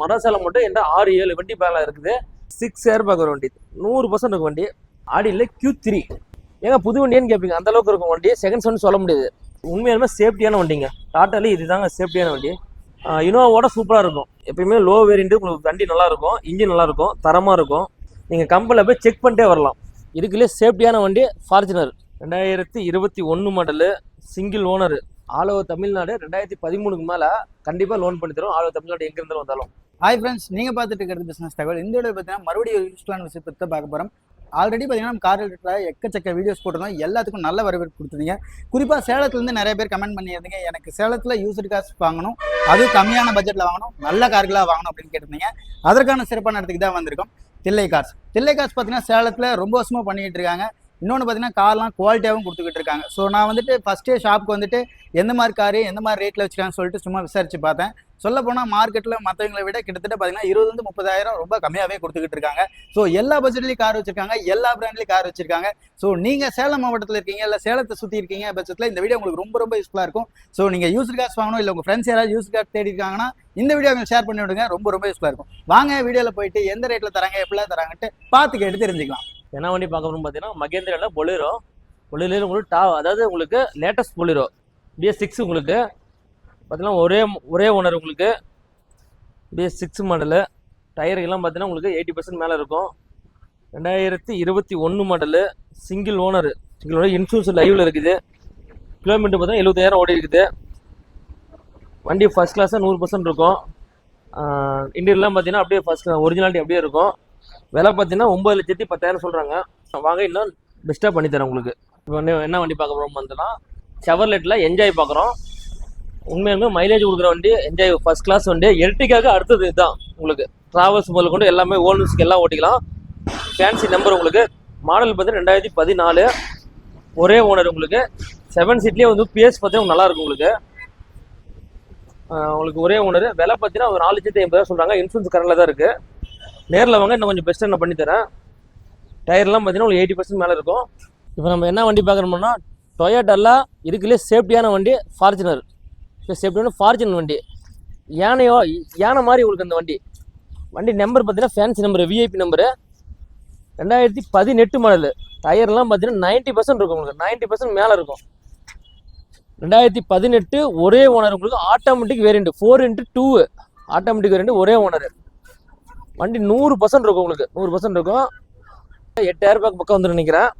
மரசாலை மட்டும் என்கிட்ட ஆறு ஏழு வண்டி பேல இருக்குது. சிக்ஸ் ஏர் பேக் வண்டி. நூறு பர்சன்ட் இருக்கும் வண்டி. ஆடியில் கியூ த்ரீ ஏங்க புது வண்டின்னு கேட்பீங்க அந்த அளவுக்கு இருக்கும் வண்டி. செகண்ட்ஸ் சவுண்ட் சொல்ல முடியாது. உண்மையாலுமே சேஃப்டியான வண்டிங்க. டாட்டாலே இதுதாங்க சேஃப்டியான வண்டி. இனோவாவோட சூப்பராக இருக்கும். எப்பயுமே லோ வேரியண்ட்டு உங்களுக்கு வண்டி நல்லா இருக்கும் இன்ஜின் நல்லாயிருக்கும். தரமாக இருக்கும். நீங்கள் கம்பெனியில் போய் செக் பண்ணிட்டே வரலாம். இதுக்குள்ளே சேஃப்டியான வண்டி ஃபார்ச்சுனர் ரெண்டாயிரத்தி இருபத்தி ஒன்று model single owner all over Tamil Nadu. ரெண்டாயிரத்தி பதிமூணுக்கு மேலே கண்டிப்பாக லோன் பண்ணி தரும் ஆல் ஓவர் தமிழ்நாடு எங்கே இருந்தாலும் வந்தாலும். ஹாய் ஃப்ரெண்ட்ஸ் நீங்க பார்த்துட்டு இருக்கிறது பிசினஸ் தகவல். இந்த வீடியோ பார்த்தீங்கன்னா மறுபடியும் ஒரு யூஸ்ஃபுல்லான பற்றி பார்க்க போறோம். ஆல்ரெடி பார்த்தீங்கன்னா நம்ம கார் ரிலேட்டடாக எக்கச்சக்க வீடியோஸ் போட்டிருந்தோம். எல்லாத்துக்கும் நல்ல வரவேற்பு கொடுத்துருந்தீங்க குறிப்பாக சேலத்துலேருந்து நிறைய பேர் கமெண்ட் பண்ணியிருந்தீங்க. எனக்கு சேலத்தில் யூஸ்டு காசு வாங்கணும். அதுவும் கம்மியான பட்ஜெட்டில் வாங்கணும். நல்ல கார்களாக வாங்கணும் அப்படின்னு கேட்டிருந்தீங்க. அதற்கான சிறப்பான இடத்துக்கு தான் வந்திருக்கோம். தில்லை கார்ஸ் தில்லை கார்ஸ் பார்த்தீங்கன்னா சேலத்தில் ரொம்ப வருஷமாக பண்ணிகிட்டு இருக்காங்க. இன்னொன்று பார்த்தீங்கன்னா கார்லாம் குவாலிட்டியாகவும் கொடுத்துக்கிட்டு இருக்காங்க. ஸோ நான் வந்துட்டு ஃபஸ்ட்டே ஷாப்புக்கு வந்துட்டு எந்த மாதிரி காரு எந்த மாதிரி ரேட்டில் வச்சுருக்காங்கன்னு சொல்லிட்டு சும்மா விசாரித்து பார்த்தேன். சொல்ல போனால் மார்க்கெட்டில் மற்றவங்களை விட கிட்டத்தட்ட பார்த்தீங்கன்னா இருபது முப்பதாயிரம் ரொம்ப கம்மியாகவே கொடுத்துக்கிட்டு இருக்காங்க. ஸோ எல்லா பட்ஜெட்லேயும் கார் வச்சிருக்காங்க எல்லா பிராண்ட்லேயும் கார் வச்சிருக்காங்க. ஸோ நீங்கள் சேலம் மாவட்டத்தில் இருக்கீங்க இல்லை சேலத்தை சுற்றி இருக்கீங்க பட்சத்தில் இந்த வீடியோ உங்களுக்கு ரொம்ப ரொம்ப யூஸ்ஃபுல்லாக இருக்கும். ஸோ நீங்கள் யூஸ் கார்ஸ் வாங்கணும் இல்லை உங்கள் ஃப்ரெண்ட்ஸ் யாராவது யூஸ் கார்டு தேடி இருக்காங்கன்னா இந்த வீடியோ அவங்க ஷேர் பண்ணி விடுங்க ரொம்ப ரொம்ப யூஸ்ஃபுல்லாக இருக்கும். வாங்க வீடியோவில் போயிட்டு எந்த ரேட்டில் தராங்க எப்படிலாம் தராங்கன்ட்டு பார்த்து கேட்டு தெரிஞ்சுக்கலாம். என்ன வண்டி பார்க்கணும் பார்த்தீங்கன்னா மகேந்திராவில் பொலிரோ பொலிரோ உங்களுக்கு டா அதாவது உங்களுக்கு லேட்டஸ்ட் பொலிரோ பிஎஸ் சிக்ஸ் உங்களுக்கு. பார்த்தீங்கன்னா ஒரே ஒரே ஓனர் உங்களுக்கு பிஎஸ் சிக்ஸ் மாடலு டயர்கள்லாம் பார்த்தீங்கன்னா உங்களுக்கு எயிட்டி பர்சன்ட் மேலே இருக்கும். ரெண்டாயிரத்தி இருபத்தி ஒன்று model single owner single owner insurance லைவில் இருக்குது. கிலோமீட்டர் பார்த்தீங்கன்னா எழுபத்தாயிரம் ஓடி இருக்குது. வண்டி ஃபஸ்ட் கிளாஸாக நூறு பர்சன்ட் இருக்கும். இன்டீரியர்லாம் பார்த்தீங்கன்னா அப்படியே ஃபஸ்ட் ஒரிஜினாலிட்டி அப்படியே இருக்கும். விலை பார்த்தீங்கன்னா ஒம்பது லட்சத்தி பத்தாயிரம் சொல்கிறாங்க வாங்க இன்னும் பெஸ்ட்டாக பண்ணித்தரேன் உங்களுக்கு. இப்போ என்ன என்ன வண்டி பார்க்க போகிறோம் வந்தோம்னா செவர்லெட்டில் என்ஜாய் பார்க்குறோம். உண்மையுமே மைலேஜ் கொடுக்குற வண்டி என்ஜாய் ஃபர்ஸ்ட் கிளாஸ் வண்டி. எல்டிக்காக அடுத்தது இதுதான் உங்களுக்கு. ட்ராவல்ஸ் முதல் கொண்டு எல்லாமே ஓல்டுஸ்க்கு எல்லாம் ஓட்டிக்கலாம். ஃபேன்சி நம்பர் உங்களுக்கு. மாடல் பார்த்தீங்கன்னா ரெண்டாயிரத்தி பதினாலு. ஒரே ஓனர் உங்களுக்கு. செவன் சீட்லேயே வந்து பிஎஸ் பார்த்தீங்கன்னா நல்லா இருக்கும் உங்களுக்கு. உங்களுக்கு ஒரே ஓனர் விலை பார்த்தீங்கன்னா ஒரு நாலு லட்சத்தி ஐம்பதாயிரம் சொல்கிறாங்க இன்சூரன்ஸ் கரண்டில் தான் இருக்குது நேரில் வாங்க இன்னும் கொஞ்சம் பெஸ்ட்டாக நான் பண்ணித்தரேன் டயர்லாம் பார்த்தீங்கன்னா உங்களுக்கு எயிட்டி பர்சன்ட் மேலே இருக்கும். இப்போ நம்ம என்ன வண்டி பார்க்குறோம்னா டொயோட்டெல்லாம் இருக்குல்லே சேஃப்டியான வண்டி ஃபார்ச்சுனர் இப்போ வந்து ஃபார்ஜன் வண்டி. யானையோ யானை மாதிரி உங்களுக்கு அந்த வண்டி. வண்டி நம்பர் பார்த்தீங்கன்னா ஃபேன்சி நம்பர் விஐபி நம்பரு ரெண்டாயிரத்தி பதினெட்டு மாடலு டயர்லாம் பார்த்தீங்கன்னா நைன்ட்டி பர்சன்ட் இருக்கும் உங்களுக்கு. நைன்ட்டி பர்சன்ட் மேலே இருக்கும். ரெண்டாயிரத்தி பதினெட்டு ஒரே ஓனர் உங்களுக்கு automatic variant four into two automatic variant ஒரே ஓனர் வண்டி நூறு பர்சன்ட் இருக்கும் உங்களுக்கு. நூறு பர்சன்ட் இருக்கும். எட்டாயிரம் ரூபாய்க்கு பக்கம் வந்துடும் நினைக்கிறேன்.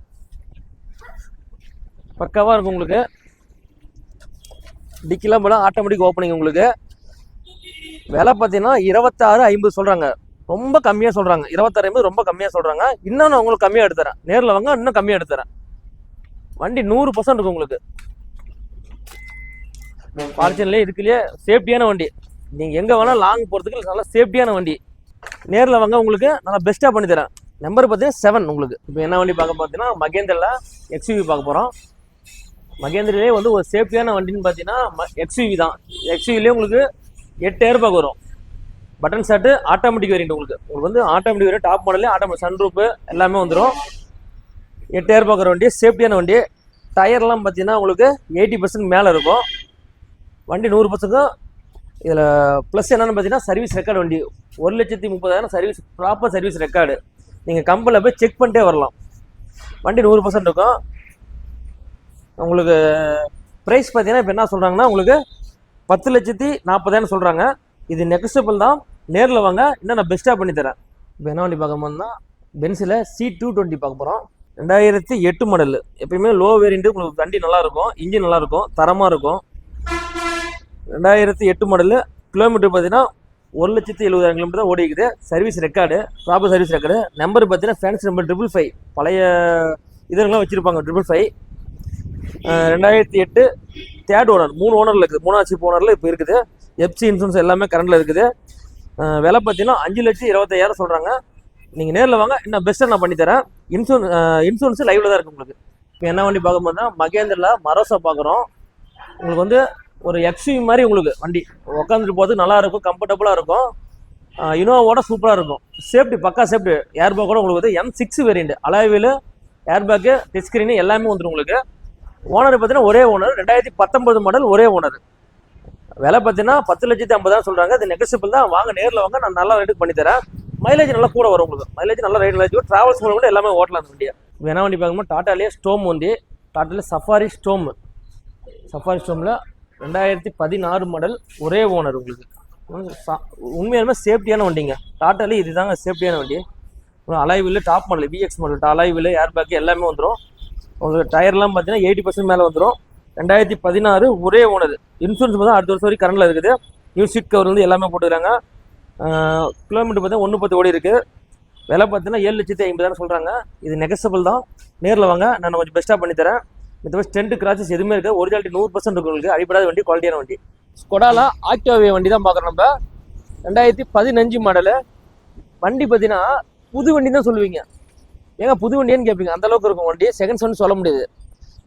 பக்காவாக இருக்கும் உங்களுக்கு. டிக்கிலாம் போல ஆட்டோமேட்டிக் ஓப்பனிங் உங்களுக்கு. விலை பார்த்தீங்கன்னா இருபத்தாறு ஐம்பது சொல்கிறாங்க ரொம்ப கம்மியாக சொல்கிறாங்க இருபத்தாறு ஐம்பது ரொம்ப கம்மியாக சொல்கிறாங்க இன்னும் நான் உங்களுக்கு கம்மியாக எடுத்துறேன். நேரில் வாங்க இன்னும் கம்மியாக எடுத்துறேன். வண்டி நூறு பர்சன்ட் இருக்கும் உங்களுக்கு. ஃபார்ச்சுன்லேயே இருக்குல்லையே சேஃப்டியான வண்டி. நீங்கள் எங்கே வேணால் லாங் போகிறதுக்கு நல்லா சேஃப்டியான வண்டி. நேரில் வாங்க உங்களுக்கு நல்லா பெஸ்ட்டாக பண்ணி தரேன் நம்பர் பார்த்தீங்கன்னா செவன் உங்களுக்கு. இப்போ என்ன வண்டி பார்க்க பார்த்தீங்கன்னா மகேந்திரில் எக்ஸ்யூவி பார்க்க போகிறோம் மகேந்திரிலே வந்து ஒரு சேஃப்டியான வண்டின்னு பார்த்தீங்கன்னா எக்ஸ்யூவி தான். எக்ஸ்யூவிலே உங்களுக்கு எட்டு ரூபாய்க்கு வரும். பட்டன் ஷர்ட்டு ஆட்டோமேட்டிக் வேரியண்ட் உங்களுக்கு. உங்களுக்கு வந்து ஆட்டோமேட்டிக் வேரியண்ட் டாப் மாடலே ஆட்டோமேட்டிக் சன்ரூப்பு எல்லாமே வந்துடும் எட்டு ரூபாய் வர வண்டி சேஃப்டியான வண்டி. டயர்லாம் பார்த்தீங்கன்னா உங்களுக்கு எயிட்டி பர்சன்ட் மேலே இருக்கும். வண்டி நூறு பர்சன்ட்டும் இதில் ப்ளஸ் என்னென்னு பார்த்தீங்கன்னா சர்வீஸ் ரெக்கார்டு வண்டி. ஒரு லட்சத்தி முப்பதாயிரம் சர்வீஸ் ப்ராப்பர் சர்வீஸ் ரெக்கார்டு நீங்கள் கம்பெனியில் போய் செக் பண்ணிட்டே வரலாம். வண்டி நூறு பர்சன்ட் இருக்கும். உங்களுக்கு ப்ரைஸ் பார்த்தீங்கன்னா இப்போ என்ன சொல்கிறாங்கன்னா உங்களுக்கு பத்து லட்சத்தி நாற்பதாயிரம் சொல்கிறாங்க இது நெக்ஸ்டபிள் தான். நேரில் வாங்க. இன்னும் நான் பெஸ்ட்டாக பண்ணித்தரேன் இப்போ என்ன வண்டி பார்க்க போனால் பென்ஸில் சி டூ டுவெண்ட்டி பார்க்க போகிறோம் ரெண்டாயிரத்தி எட்டு மாடல் எப்பயுமே லோ வேரியண்ட்டு உங்களுக்கு வண்டி நல்லாயிருக்கும். இன்ஜின் நல்லாயிருக்கும். தரமாக இருக்கும். ரெண்டாயிரத்தி எட்டு மாடல் கிலோமீட்டர் பார்த்தீங்கன்னா ஒரு லட்சத்தி எழுபதாயிரம் கிலோமீட்டர் தான் ஓடிக்குது service record proper service record number பார்த்தீங்கன்னா ஃபேன்ஸ் நம்பர் ட்ரிபிள் ஃபைவ் பழைய இதெல்லாம் வச்சுருப்பாங்க ட்ரிபிள் ஃபைவ் ரெண்டாயிரத்தி எட்டு தேர்ட் ஓனர் மூணு ஓனரில் இருக்குது. மூணாவது ஓனரில் இப்போ இருக்குது. எஃப்சி இன்சூரன்ஸ் எல்லாமே கரண்டில் இருக்குது. விலை பார்த்தீங்கன்னா அஞ்சு லட்சம் இருபத்தையாயிரம் சொல்கிறாங்க நீங்கள் நேரில் வாங்க. இன்னும் பெஸ்ட்டாக நான் பண்ணித்தரேன் இன்சூரன்ஸ் இன்சூரன்ஸ் லைவில் தான் இருக்குது உங்களுக்கு. இப்போ என்ன வண்டி பார்க்க போனால் மகேந்திரில் மரோசா பார்க்குறோம். உங்களுக்கு வந்து ஒரு எக்ஸ்யூவி மாதிரி உங்களுக்கு வண்டி. உட்காந்துட்டு போகிறது நல்லாயிருக்கும் கம்ஃபர்டபுளாக இருக்கும். இனோவாவோட சூப்பராக இருக்கும். சேஃப்டி பக்கா சேஃப்டி ஏர் பேக்கோட உங்களுக்கு வந்து எம் சிக்ஸ் வேரியண்ட் அலாய்வில் ஏர் பேக்கு டச் ஸ்க்ரீனு எல்லாமே வந்துடும் உங்களுக்கு. ஓனர் பார்த்தீங்கன்னா ஒரே ஓனர் ரெண்டாயிரத்தி பத்தொன்பது மாடல் ஒரே ஓனர் விலை பார்த்தீங்கன்னா பத்து லட்சத்தி ஐம்பதாயிரம் சொல்கிறாங்க அது நெகசிபிள் தான். வாங்க நேரில் வாங்க நான் நல்லா ரேட்டுக்கு பண்ணித்தரேன் மைலேஜ் நல்லா கூட வரும் உங்களுக்கு. மைலேஜ் நல்லா ரேட் வச்சு ட்ராவல்ஸ் மூலம் கூட எல்லாமே ஓட்டலாம் அந்த வண்டியை. வேணா வண்டி பார்க்கும்போது டாட்டாலேயே ஸ்டோம் வந்து டாட்டாலே சஃபாரி ஸ்டோம் சஃபாரி ஸ்டோமில் ரெண்டாயிரத்தி பதினாறு மாடல் ஒரே ஓனர் உங்களுக்கு. உண்மையாலுமே சேஃப்டியான வண்டிங்க. டாட்டாலே இதுதாங்க சேஃப்டியான வண்டி. Alloy top model VX model alloy airbag எல்லாமே வந்துடும் உங்களுக்கு டயர்லாம் பார்த்தீங்கன்னா எயிட்டி பர்சன்ட் மேலே வந்துடும் ரெண்டாயிரத்தி பதினாறு ஒரே ஓனர். இன்சூரன்ஸ் பார்த்தா அடுத்த வருஷம் வரைக்கும் கரண்டில் இருக்குது. நியூ சீட் கவர் வந்து எல்லாமே போட்டுக்கிறாங்க. கிலோமீட்டர் பார்த்தா ஒன்று பத்து ஓடி இருக்குது விலை பார்த்தீங்கன்னா ஏழு லட்சத்தி ஐம்பதாயிரம் சொல்கிறாங்க இது நெகசபிள் தான். நேரில் வாங்க. நான் கொஞ்சம் பெஸ்ட்டாக பண்ணித்தரேன் மற்றபடி ஸ்டென்ட் கிராச்சஸ் எதுவுமே இருக்குது ஒரிஜினாலிட்டி நூறு பர்சன்ட் இருக்கு உங்களுக்கு. அடிப்படாத வண்டி குவாலிட்டியான வண்டி. ஸ்கொடாலா ஆக்டிவாவே வண்டி தான் பார்க்குறோம் நம்ம. ரெண்டாயிரத்தி பதினஞ்சு மாடலு வண்டி பார்த்தீங்கன்னா புது வண்டி தான் சொல்லுவீங்க. ஏங்க புது வண்டியான்னு கேட்பீங்க அந்த அளவுக்கு இருக்கும் வண்டி. செகண்ட் ஒன்று சொல்ல முடியாது.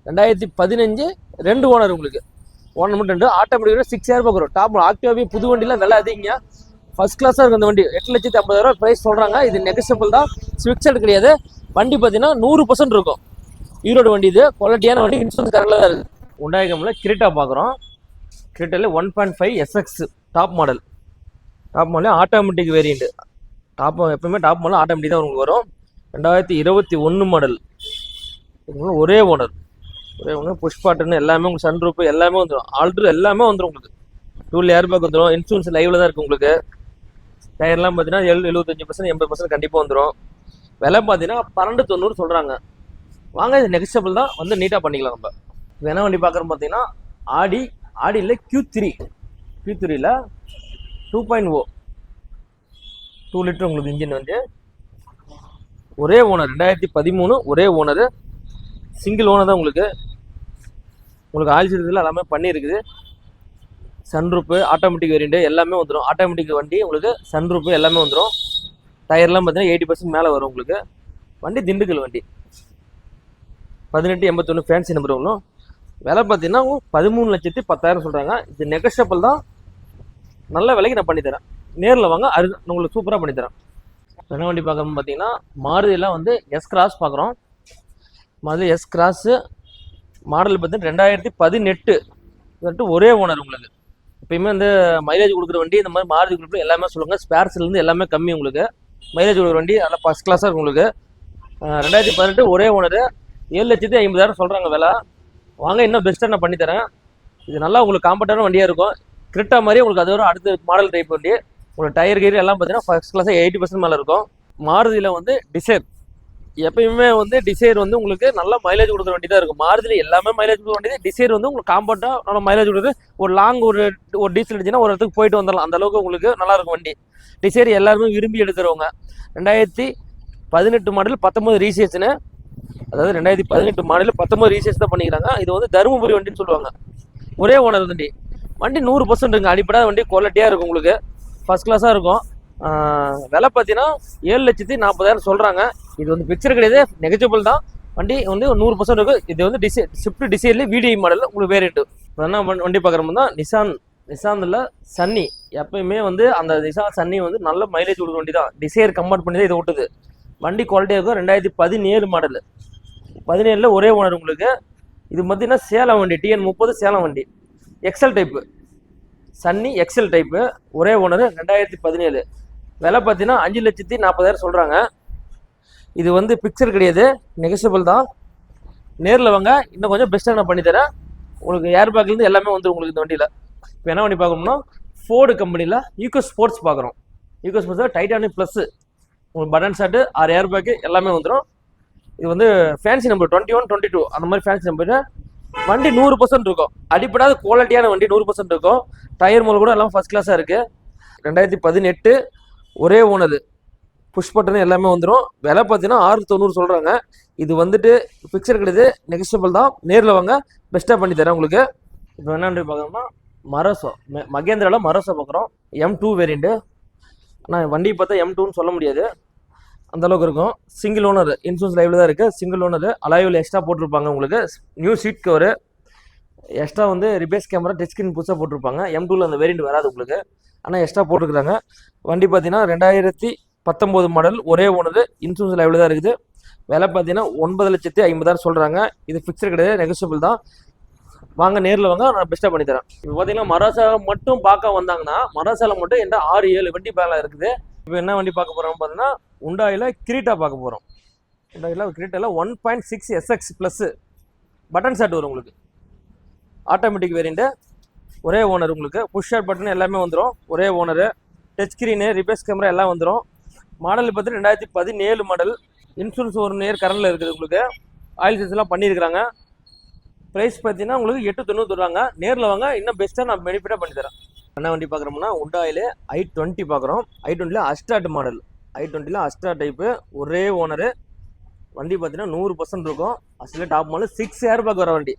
ரெண்டாயிரத்தி பதினஞ்சு ரெண்டு ஓனர் உங்களுக்கு. ஓனர் மட்டும் ரெண்டு. ஆட்டோமேட்டிக்காக சிக்ஸ் இயர் பார்க்குறோம் டாப் ஆக்டிவாவே புது வண்டிலாம் விலை அதிகங்க. ஃபர்ஸ்ட் கிளாஸாக இருக்கும் அந்த வண்டி. எட்டு லட்சத்தி ஐம்பதாயிரம் ப்ரைஸ் சொல்கிறாங்க இது நெகசபிள் தான். ஸ்விக்ஸட் கிடையாது. வண்டி பார்த்தீங்கன்னா நூறு பர்சன்ட் இருக்கும். ஈரோடு வண்டி இது. குவாலிட்டியான வண்டி. இன்சூரன்ஸ் கரெக்டாக தான் இருக்குது உண்டாயகமில் கிரிட்டா பார்க்குறோம் கிரிட்டாவில் one point five SX top model top model automatic variant top எப்பவுமே டாப் மாடல் ஆட்டோமேட்டிக் தான் உங்களுக்கு வரும். ரெண்டாயிரத்தி இருபத்தி ஒன்று மாடல் ஒரே ஓனர் ஒரே ஓனர் புஷ் பாட்டுன்னு எல்லாமே உங்களுக்கு சன் ரூப் எல்லாமே வந்துடும் ஆல்ட்ரு எல்லாமே வந்துடும் உங்களுக்கு. டூல் ஏர் பேக் வந்துடும் இன்சூரன்ஸ் லைவில் தான் இருக்குது உங்களுக்கு. டயர்லாம் பார்த்தீங்கன்னா எழு எழுபத்தஞ்சு பர்சன்ட் எண்பது பர்சன்ட் கண்டிப்பாக வந்துடும் விலை பார்த்தீங்கன்னா பன்னெண்டு தொண்ணூறு சொல்கிறாங்க வாங்க இது நெக்ஸ்டபிள் தான். வந்து நீட்டாக பண்ணிக்கலாம் நம்ம. வேணா என்ன வண்டி பார்க்குறோம் பார்த்தீங்கன்னா ஆடி ஆடியில் கியூ த்ரீ க்யூ த்ரீல two point o two litre உங்களுக்கு இன்ஜின் வந்து ஒரே ஓனர் ரெண்டாயிரத்தி பதிமூணு ஒரே ஓனரு சிங்கிள் ஓனர் தான் உங்களுக்கு. உங்களுக்கு ஆயில் சீரத்தில் எல்லாமே பண்ணியிருக்குது. சன்ரூப்பு ஆட்டோமேட்டிக் வேரியண்ட்டு எல்லாமே வந்துடும் ஆட்டோமேட்டிக் வண்டி உங்களுக்கு சன்ரூப்பு எல்லாமே வந்துடும் டயர்லாம் பார்த்தீங்கன்னா எயிட்டி பர்சன்ட் மேலே வரும் உங்களுக்கு. வண்டி திண்டுக்கல் வண்டி. பதினெட்டு எண்பத்தொன்று ஃபேன்சி நம்பர் ஒன்றும் விலை பார்த்தீங்கன்னா பதிமூணு லட்சத்தி பத்தாயிரம் சொல்கிறாங்க இது நெகஸ்டபிள் தான். நல்ல விலைக்கு நான் பண்ணித்தரேன். நேரில் வாங்க அரு உங்களுக்கு சூப்பராக பண்ணித்தரேன். என்ன வண்டி பார்க்குறோம் பார்த்தீங்கன்னா மாருதியில் வந்து எஸ் கிராஸ் பார்க்குறோம். மாதிரி எஸ் கிராஸு மாடல் பார்த்தீங்கன்னா ரெண்டாயிரத்தி பதினெட்டு. வந்துட்டு ஒரே ஓனர் உங்களுக்கு. எப்பயுமே வந்து மைலேஜ் கொடுக்குற வண்டி இந்த மாதிரி மாருதி குரூப்பில் எல்லாமே சொல்லுங்கள் ஸ்பேர்ஸ்லேருந்து எல்லாமே கம்மி உங்களுக்கு. மைலேஜ் கொடுக்குற வண்டி நல்லா ஃபஸ்ட் கிளாஸாக இருக்கும் உங்களுக்கு. ரெண்டாயிரத்தி பதினெட்டு ஒரே ஓனர் ஏழு லட்சத்தி ஐம்பதாயிரம் சொல்கிறாங்க விலை. வாங்க இன்னும் பெஸ்ட்டாக நான் பண்ணித்தரேன். இது நல்லா உங்களுக்கு காம்பர்டான வண்டியாக இருக்கும். கிரிட்டா மாதிரி உங்களுக்கு அது ஒரு அடுத்த மாடல் டைப் வண்டி. உங்களுக்கு டயர் கீர் எல்லாம் பார்த்தீங்கன்னா ஃபர்ஸ்ட் கிளாஸாக எயிட்டி பர்சன்ட் மேலே இருக்கும். மாருதியில் வந்து டிசைர் எப்பயுமே வந்து டிசைர் வந்து உங்களுக்கு நல்ல மைலேஜ் கொடுக்குற வண்டி தான் இருக்கும். மாருதியில் எல்லாமே மைலேஜ் கொடுக்குற வண்டி தான் டிசைர் வந்து உங்களுக்கு காம்பவுண்டாக நல்லா மைலேஜ் கொடுக்குது. ஒரு லாங் ஒரு ஒரு டீசல் அடிச்சுன்னா ஒரு இடத்துக்கு போயிட்டு வந்துடலாம். அந்த அளவுக்கு உங்களுக்கு நல்லா இருக்கும் வண்டி. டிசைர் எல்லாருமே விரும்பி எடுக்கிறவங்க. ரெண்டாயிரத்தி பதினெட்டு மாடல் பத்தொம்பது ரீசேஷனு அதாவது ரெண்டாயிரத்தி பதினெட்டு மாடல் பத்தொம்பது ரீசேஸ் தான் பண்ணிக்கிறாங்க. இது வந்து தருமபுரி வண்டின்னு சொல்லுவாங்க. ஒரே ஓனர் வண்டி. வண்டி நூறு பர்சன்ட் இருக்குங்க அடிப்படாத வண்டி குவாலிட்டியாக இருக்கும் உங்களுக்கு. ஃபர்ஸ்ட் கிளாஸாக இருக்கும். விலை பார்த்தீங்கன்னா ஏழு லட்சத்தி நாற்பதாயிரம் சொல்கிறாங்க இது வந்து பிக்சர் கிடையாது. நெகஜபிள் தான். வண்டி வந்து நூறு பர்சன்ட் இருக்கும் இது வந்து டிசை ஷிஃப்ட் டிசைன்லேயே விடிஐ மாடலில் உங்களுக்கு வேரியண்ட்டு என்ன வண்டி- வண்டி தான் நிசான் நிசாந்தில் சன்னி எப்பயுமே வந்து அந்த நிசான் சன்னி வந்து நல்ல மைலேஜ் கொடுக்குற வண்டி தான். டிசைர் கம்பேர்ட் பண்ணி தான் இதை ஓட்டுது. வண்டி குவாலிட்டியாக இருக்கும். ரெண்டாயிரத்தி பதினேழு மாடல் பதினேழில் ஒரே ஓனர் உங்களுக்கு. இது பார்த்தீங்கன்னா சேலம் வண்டி டிஎன் முப்பது சேலம் வண்டி. XL type Sunny XL type ஒரே ஓனர் ரெண்டாயிரத்தி பதினேழு. விலை பார்த்தீங்கன்னா அஞ்சு லட்சத்தி நாற்பதாயிரம் சொல்கிறாங்க இது வந்து பிக்சர் கிடையாது நெகசிபிள் தான். நேரில் வாங்க இன்னும் கொஞ்சம் பெஸ்ட்டாக நான் பண்ணித்தரேன் உங்களுக்கு ஏர் பேக்லேருந்து எல்லாமே வந்துடும் உங்களுக்கு இந்த வண்டியில். இப்போ என்ன பண்ணி பார்க்கணும்னா ஃபோர்டு கம்பெனியில் ஈகோ ஸ்போர்ட்ஸ் பார்க்குறோம். ஈகோ ஸ்போர்ட்ஸில் டைட்டானிக் ப்ளஸ்ஸு உங்களுக்கு பட்டன் ஷர்ட்டு ஆறு ஏர் பேக்கு எல்லாமே வந்துடும் இது வந்து fancy number twenty one twenty two அந்த மாதிரி ஃபேன்சி நம்பர் வண்டி நூறு பர்சன்ட் இருக்கும். அடிப்படாத குவாலிட்டியான வண்டி நூறு பர்சன்ட் இருக்கும். டயர் மூலம் கூட எல்லாம் ஃபர்ஸ்ட் கிளாஸாக இருக்குது ரெண்டாயிரத்தி பதினெட்டு ஒரே ஓனது புஷ் பட்டன் எல்லாமே வந்துடும் விலை பார்த்தீங்கன்னா ஆறு தொண்ணூறு சொல்கிறாங்க இது வந்துட்டு பிக்சர் கிடையாது. நெக்ஸ்டபிள் தான். நேரில் வாங்க. பெஸ்ட்டாக பண்ணி தரேன் உங்களுக்கு. இப்போ என்னென்னு பார்க்குறோம்னா மரசோ மெ- மகேந்திராவில் மரசோ பார்க்குறோம். எம் டூ வேரியண்ட்டு ஆனால் வண்டி பார்த்தா எம் டூன்னு சொல்ல முடியாது. அந்த அளவுக்கு இருக்கும். சிங்கிள் ஓனர் இன்சூரன்ஸ் லைவ்ல தான் இருக்குது சிங்கிள் ஓனர் அலைவில் எக்ஸ்ட்ரா போட்டிருப்பாங்க உங்களுக்கு. நியூ சீட் கவரு எக்ஸ்ட்ரா வந்து ரிபேஸ் கேமரா டச் ஸ்க்ரீன் புதுசாக போட்டிருப்பாங்க. எம் டூவில் அந்த வேரியண்ட் வராது உங்களுக்கு. ஆனால் எக்ஸ்ட்ரா போட்டிருக்கிறாங்க. வண்டி பார்த்தீங்கன்னா ரெண்டாயிரத்தி பத்தொம்போது மாடல் ஒரே ஓனர் இன்சூரன்ஸ் லைவ்ல தான் இருக்குது. விலை பார்த்தீங்கன்னா ஒன்பது லட்சத்தி ஐம்பதாயிரம் சொல்கிறாங்க இது ஃபிக்ஸர் கிடையாது நெகோசியபிள் தான். வாங்க நேரில் வாங்க நான் பெஸ்ட்டாக பண்ணித்தரேன். இப்போ பார்த்தீங்கன்னா மராசாவில் மட்டும் பார்க்க வந்தாங்கன்னா மராசாவில் மட்டும் என்கிட்ட ஆறு ஏழு வண்டி பேரில் இருக்குது. இப்போ என்ன வண்டி பார்க்க போகிறோம் பார்த்தீங்கன்னா உண்டாயில் கிரீட்டா பார்க்க போகிறோம் உண்டாயில் கிரீட்டாவில் one point six SX plus button set வரும் உங்களுக்கு. ஆட்டோமேட்டிக் வேரியண்ட்டு ஒரே ஓனர் உங்களுக்கு. புஷ் ஷாட் பட்டன் எல்லாமே வந்துடும் ஒரே owner touch screen reverse camera எல்லாம் வந்துடும் மாடல் பார்த்தீங்கன்னா ரெண்டாயிரத்தி பதினேழு மாடல் இன்சூரன்ஸ் ஒரு நேர் கரண்டில் இருக்குது உங்களுக்கு. ஆயில் சர்வீஸ்லாம் பண்ணியிருக்கிறாங்க ப்ரைஸ் பார்த்தீங்கன்னா உங்களுக்கு எட்டு தொண்ணூறு தருவாங்க. நேரில் வாங்க. இன்னும் பெஸ்ட்டாக நான் பெனிஃபிட்டாக பண்ணித்தரேன் என்ன வண்டி பார்க்குறோம்னா உண்டாயில் ஐ டுவெண்ட்டி பார்க்குறோம் ஐ டுவெண்ட்டியில் அஸ்டாட் மாடல் ஐ டுவெண்ட்டியில் அஸ்டா டைப்பு ஒரே ஓனரு வண்டி பார்த்தீங்கன்னா நூறு பர்சன்ட் இருக்கும். அஸ்டில் top model six air bag வர வண்டி.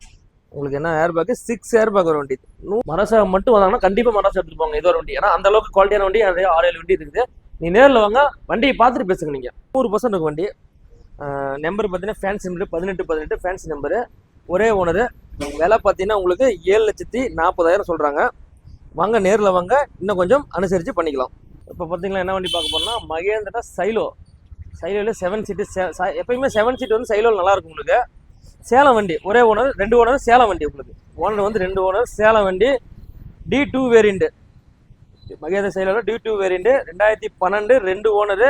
உங்களுக்கு என்ன air bag six air bag வர வண்டி. நூ- மட்டும் வந்தாங்கன்னா கண்டிப்பாக மரசா எடுத்துட்டு போங்க. இது ஒரு வண்டி. ஏன்னா அந்த அளவுக்கு குவாலிட்டியான வண்டி நிறைய ஆறு ஏழு வண்டி இருக்குது. நீ நேரில் வாங்க வண்டியை பார்த்துட்டு பேசுங்க நீங்கள் நூறு பர்சன்ட் இருக்கும் வண்டி. நம்பர் பார்த்தீங்கன்னா ஃபேன்சி நம்பர் பதினெட்டு பதினெட்டு ஃபேன்சி நம்பரு ஒரே ஓனரு விலை பார்த்தீங்கன்னா உங்களுக்கு ஏழு லட்சத்தி நாற்பதாயிரம் சொல்கிறாங்க வாங்க நேரில் வாங்க. இன்னும் கொஞ்சம் அனுசரித்து பண்ணிக்கலாம். இப்போ பார்த்தீங்கன்னா என்ன வண்டி பார்க்க போறோம்னா மகேந்திரா சைலோ சைலோவில் செவன் சீட்டு எப்பயுமே செவன் சீட் வந்து சைலோ நல்லாயிருக்கும் உங்களுக்கு. சேலம் வண்டி ஒரே ஓனர் ரெண்டு ஓனர் சேலம் வண்டி உங்களுக்கு. ஓனர் வந்து ரெண்டு ஓனர் சேலம் வண்டி டி டூ வேரியண்ட்டு மகேந்திர சைலோவில் டி டூ வேரியண்ட்டு ரெண்டாயிரத்தி பன்னெண்டு ரெண்டு ஓனரு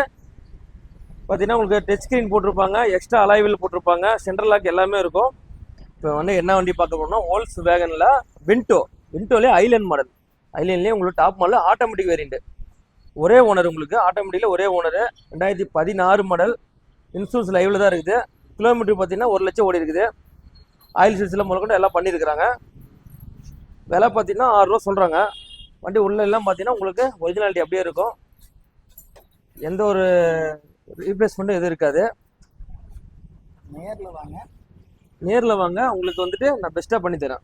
பார்த்தீங்கன்னா உங்களுக்கு டச் ஸ்க்ரீன் போட்டிருப்பாங்க எக்ஸ்ட்ரா அலைவில் போட்டிருப்பாங்க சென்ட்ரல் லாக் எல்லாமே இருக்கும். இப்போ வந்து என்ன வண்டி பார்க்க போனோம்னா ஓல்ஸ் வேகனில் வின்டோ வின்டோலே ஐலண்ட் மாடல் ஐலண்ட்லேயே உங்களுக்கு டாப் மாடல் ஆட்டோமேட்டிக் வேரியண்ட் ஒரே ஓனர் உங்களுக்கு ஆட்டோமேட்டிக்கில் ஒரே ஓனர் ரெண்டாயிரத்தி பதினாறு மாடல் இன்சூரன்ஸ் லைவில் தான் இருக்குது. கிலோமீட்டர் பார்த்தீங்கன்னா ஒரு லட்சம் ஓடி இருக்குது. ஆயில் சீல்ஸில் முதல்கொண்டு எல்லாம் பண்ணியிருக்கிறாங்க விலை பார்த்தீங்கன்னா ஆறுரூவா சொல்கிறாங்க வண்டி உள்ள எல்லாம் பார்த்தீங்கன்னா உங்களுக்கு ஒரிஜினாலிட்டி அப்படியே இருக்கும். எந்த ஒரு ரீப்ளேஸ்மெண்ட்டும் எதுவும் இருக்காது. நேர்ல வாங்க. நேரில் வாங்க. உங்களுக்கு வந்துட்டு நான் பெஸ்ட்டாக பண்ணி தரேன்